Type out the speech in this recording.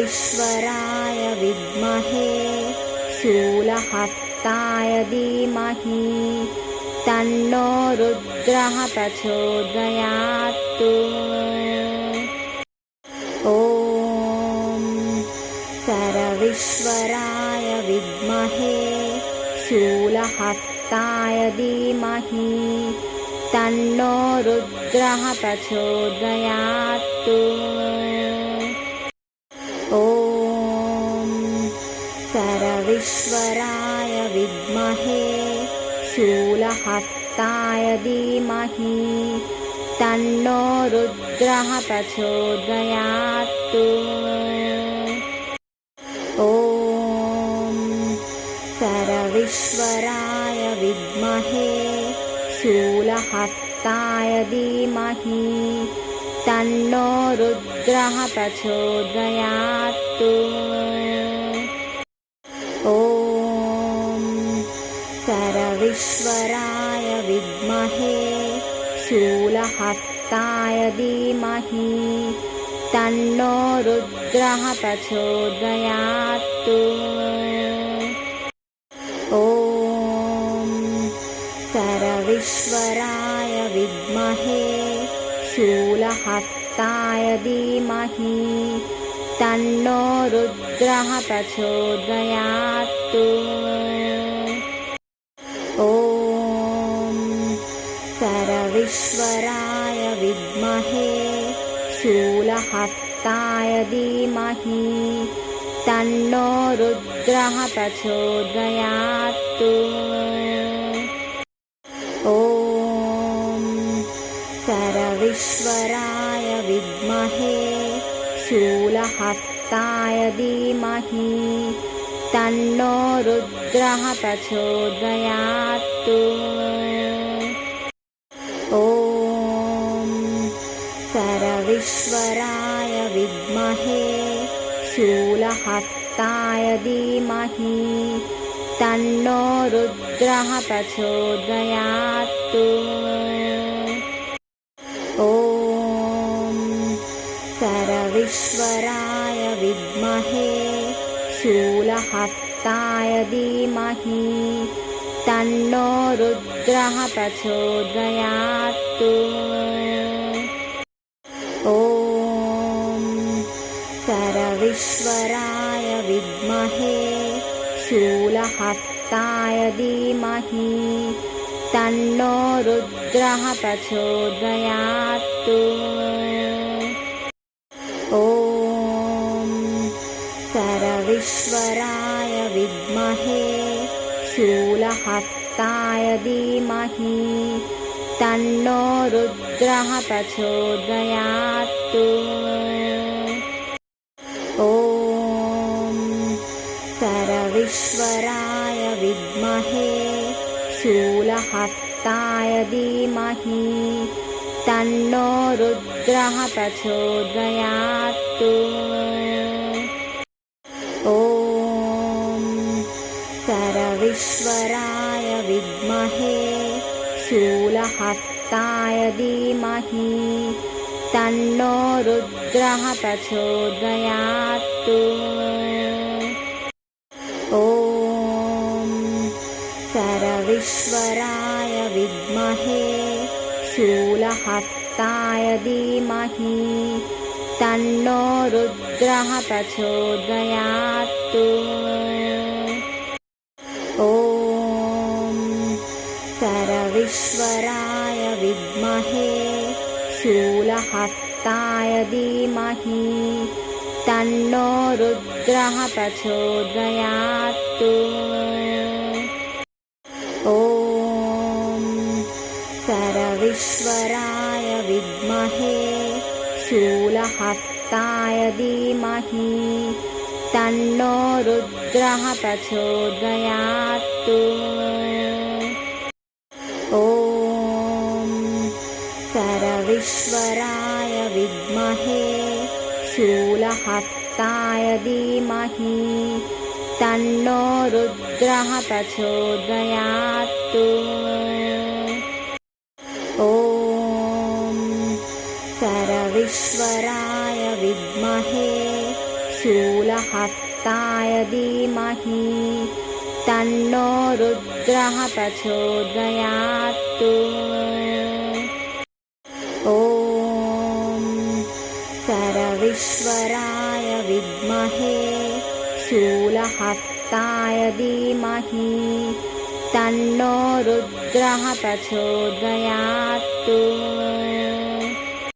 सरविश्वराय विद्महे शूलहस्ताय धीमहि। तन्नो रुद्रः प्रचोदयात्। ॐ सरविश्वराय विद्महे शूलहस्ताय धीमहि। तन्नो रुद्रः प्रचोदयात् शूलहस्ताय धीमहि तन्नो रुद्रः प्रचोदयात्। ॐ सरविश्वराय विद्महे शूलहस्ताय धीमहि तन्नो रुद्रः प्रचोदयात् सरविश्वराय विद्महे शूलहस्ताय धीमहि। तन्नो रुद्रः प्रचोदयात्। ॐ सरविश्वराय विद्महे शूलहस्ताय धीमहि। तन्नो रुद्रः प्रचोदयात् सरविश्वराय विद्महे शूलहस्ताय धीमहि। तन्नो रुद्रः प्रचोदयात्। ॐ सरविश्वराय विद्महे शूलहस्ताय धीमहि। तन्नो रुद्रः प्रचोदयात् सरविश्वराय विद्महे शूलहस्ताय धीमहि। तन्नो रुद्रः प्रचोदयात्। ॐ सरविश्वराय विद्महे शूलहस्ताय धीमहि। तन्नो रुद्रः प्रचोदयात् सरविश्वराय विद्महे शूलहस्ताय धीमहि। तन्नो रुद्रः प्रचोदयात्। ॐ सरविश्वराय विद्महे शूलहस्ताय धीमहि। तन्नो रुद्रः प्रचोदयात् शूलहस्ताय धीमहि तन्नो रुद्रः प्रचोदयात् ॐ सरविश्वराय विद्महे। शूलहस्ताय धीमहि तन्नो रुद्रः प्रचोदयात् ॐ शूलहस्ताय धीमहि। तन्नो रुद्रः प्रचोदयात्। ॐ सरविश्वराय विद्महे। शूलहस्ताय धीमहि। तन्नो रुद्रः प्रचोदयात् सरविश्वराय विद्महे शूलहस्ताय धीमहि। तन्नो रुद्रः प्रचोदयात्। ॐ सरविश्वराय विद्महे शूलहस्ताय धीमहि। तन्नो रुद्रः प्रचोदयात् सरविश्वराय विद्महे शूलहस्ताय धीमहि। तन्नो रुद्रः प्रचोदयात्। ॐ सरविश्वराय विद्महे शूलहस्ताय धीमहि। तन्नो रुद्रः प्रचोदयात्